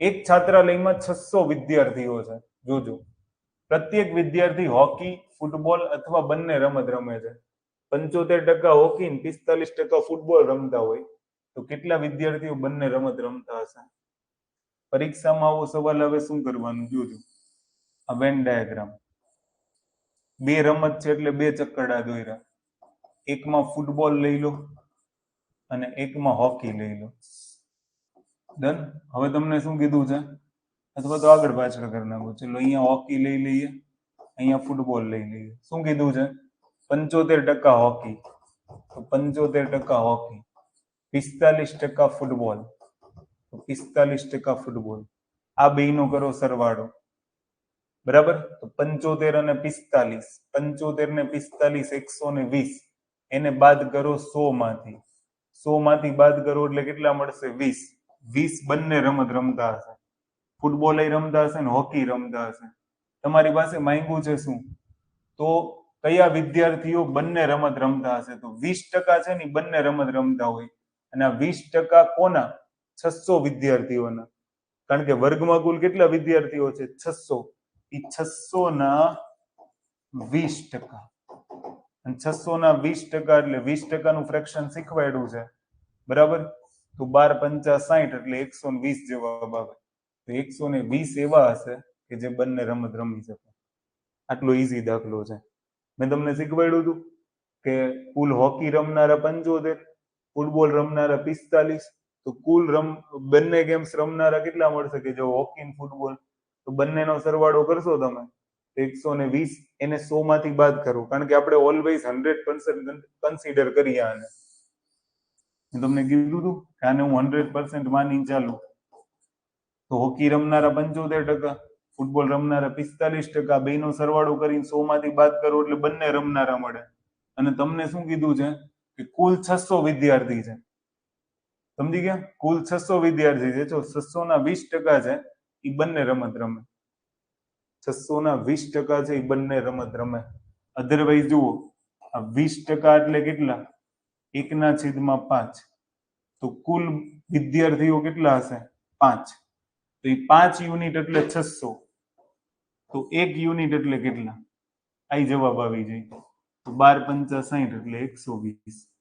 એક છાત્રાલયમાં છસો વિદ્યાર્થીઓ છે, જોજો. પ્રત્યેક વિદ્યાર્થી હોકી, ફૂટબોલ અથવા બંને રમત રમે છે. પંચોતેર ટકા હોકી ને પિસ્તાલીસ ટકા ફૂટબોલ રમતા હોય તો કેટલા વિદ્યાર્થીઓ બંને રમત રમતા હશે? પરીક્ષામાં આવો સવાલ હવે શું કરવાનું? જોજો. આ વેન ડાયાગ્રામ બે રમત છે એટલે બે ચક્કરડા દોર્યા. એકમાં ફૂટબોલ લઈ લો અને એકમાં હોકી લઈ લો. ડન હવે તમને શું કીધું છે? અથવા તો આગળ પાછળ કરી નાખો. ચલો, અહીંયા હોકી લઈ લઈએ. અહીંયા ફૂટબોલ લઈ લઈએ. શું કીધું છે? પંચોતેર ટકા હોકી તો પંચોતેર ટકા હોકી પિસ્તાલીસ ટકા ફૂટબોલ તો પિસ્તાલીસ ટકા ફૂટબોલ આ બેયનો કરો સરવાળો. બરાબર? તો પંચોતેર અને પિસ્તાલીસ. પંચોતેર ને પિસ્તાલીસ એકસો ને વીસ. એને બાદ કરો સો માંથી. સો માંથી બાદ કરો એટલે કેટલા મળશે? વીસ. વીસ બંને રમત રમતા હશે. ફૂટબોલ રમતા હશે ને હોકી રમતા હશે. તમારી પાસે માંગ્યું છે શું? તો કયા વિદ્યાર્થીઓ બંને રમત રમતા હશે? તો વીસ ટકા છે ને બંને રમત રમતા હોય. અને આ વીસ ટકા કોના? છસો વિદ્યાર્થીઓના. કારણ કે વર્ગમાં કુલ કેટલા વિદ્યાર્થીઓ છે? છસો. એ છસો ના વીસ ટકા. અને છસો ના વીસ ટકા એટલે વીસ ટકાનું ફ્રેક્શન શીખવાડ્યું છે. બરાબર? તો બાર પંચા સાઠ એટલે એકસો ને વીસ જવાબ આવે તો એકસો ને વીસ એવા હશે કે જે બંને રમત રમી શકે. આટલો ઈઝી દાખલો છે. મેં તમને શીખવાડ્યું હતું કે કુલ હોકી રમનારા પંચોતેર, ફૂટબોલ રમનારા પિસ્તાલીસ, તો કુલ રમ, બંને ગેમ્સ રમનારા કેટલા મળશે કે જો હોકી ફૂટબોલ? તો બંનેનો સરવાળો કરશો તમે એકસો ને વીસ એને સો માંથી બાદ કરો. કારણ કે આપણે ઓલવેઝ હંડ્રેડ પર્સન્ટ કન્સિડર કરીએ આને. મેં તમને કીધું હતું કે આને હું હંડ્રેડ પર્સન્ટ માની ચાલુ. તો હોકી રમનારા પંચોતેર ટકા, ફૂટબોલ રમનારા પિસ્તાલીસ ટકા બેનો સરવાળો કરીને સો માંથી બાદ કરો એટલે બંને રમનારા મળે. અને તમને શું કીધું છે? કે કુલ છસો વિદ્યાર્થી છે. સમજી ગયા? કુલ છસો વિદ્યાર્થી છે. જો છસો ના વીસ ટકા છે એ બંને રમત રમે. છસો ના વીસ ટકા છે એ બંને રમત રમે. અધરવાઇઝ જુઓ, આ વીસ ટકા એટલે કેટલા? એકના છેદમાં પાંચ. તો કુલ વિદ્યાર્થીઓ કેટલા હશે? પાંચ. તો એ પાંચ યુનિટ એટલે છસો. તો એક યુનિટ એટલે કેટલા? આ જવાબ આવી જાય. તો બાર પંચા સાઠ એટલે એકસો વીસ.